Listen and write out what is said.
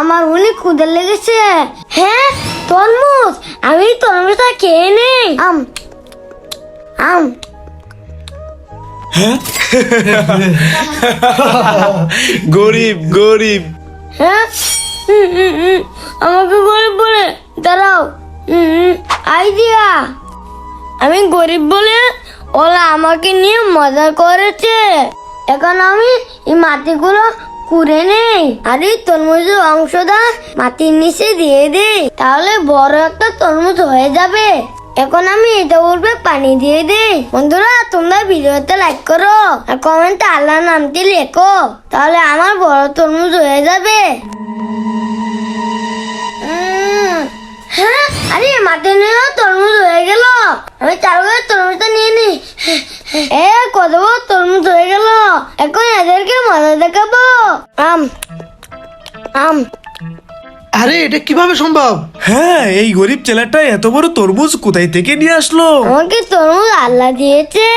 আমার অনেক ক্ষুদে লেগেছে। হ্যাঁ তরমুজ আমি তরমুজটা খেয়ে নেই। আম আম। গরিব গরিব। হ্যাঁ। আমাকে গরিব বলে দাঁড়াও। আইডিয়া আমি গরিব বলে ওরা আমাকে নিয়ে মজা করেছে। এখন আমি এই মাটিগুলো কুড়ে নেই আরে তরমুজের অংশটা মাটির নিচে দিয়ে দিই তাহলে বড় একটা তরমুজ হয়ে যাবে। এখন আমি এটা উঠবে পানি দিয়ে দিই বন্ধুরা, তোমরা ভিডিওতে লাইক করো আর কমেন্টে আল্লাহ নামটি লেখো, তাহলে আমার বড় তরমুজ হয়ে যাবে। হ্যাঁ আরে মাঠে নিয়েও তরমুজ হয়ে গেল। আমি চালু করে তরমুজটা নিয়ে নি এ কত বড় তরমুজ হয়ে গেল। এখন এদেরকে মজা দেখাবো। আম আম। আরে এটা কীভাবে সম্ভব? হ্যাঁ এই গরিব ছেলেটা এত বড় তরমুজ কোথায় থেকে নিয়ে আসলো? আমাকে তরমুজ আল্লাহ দিয়েছে।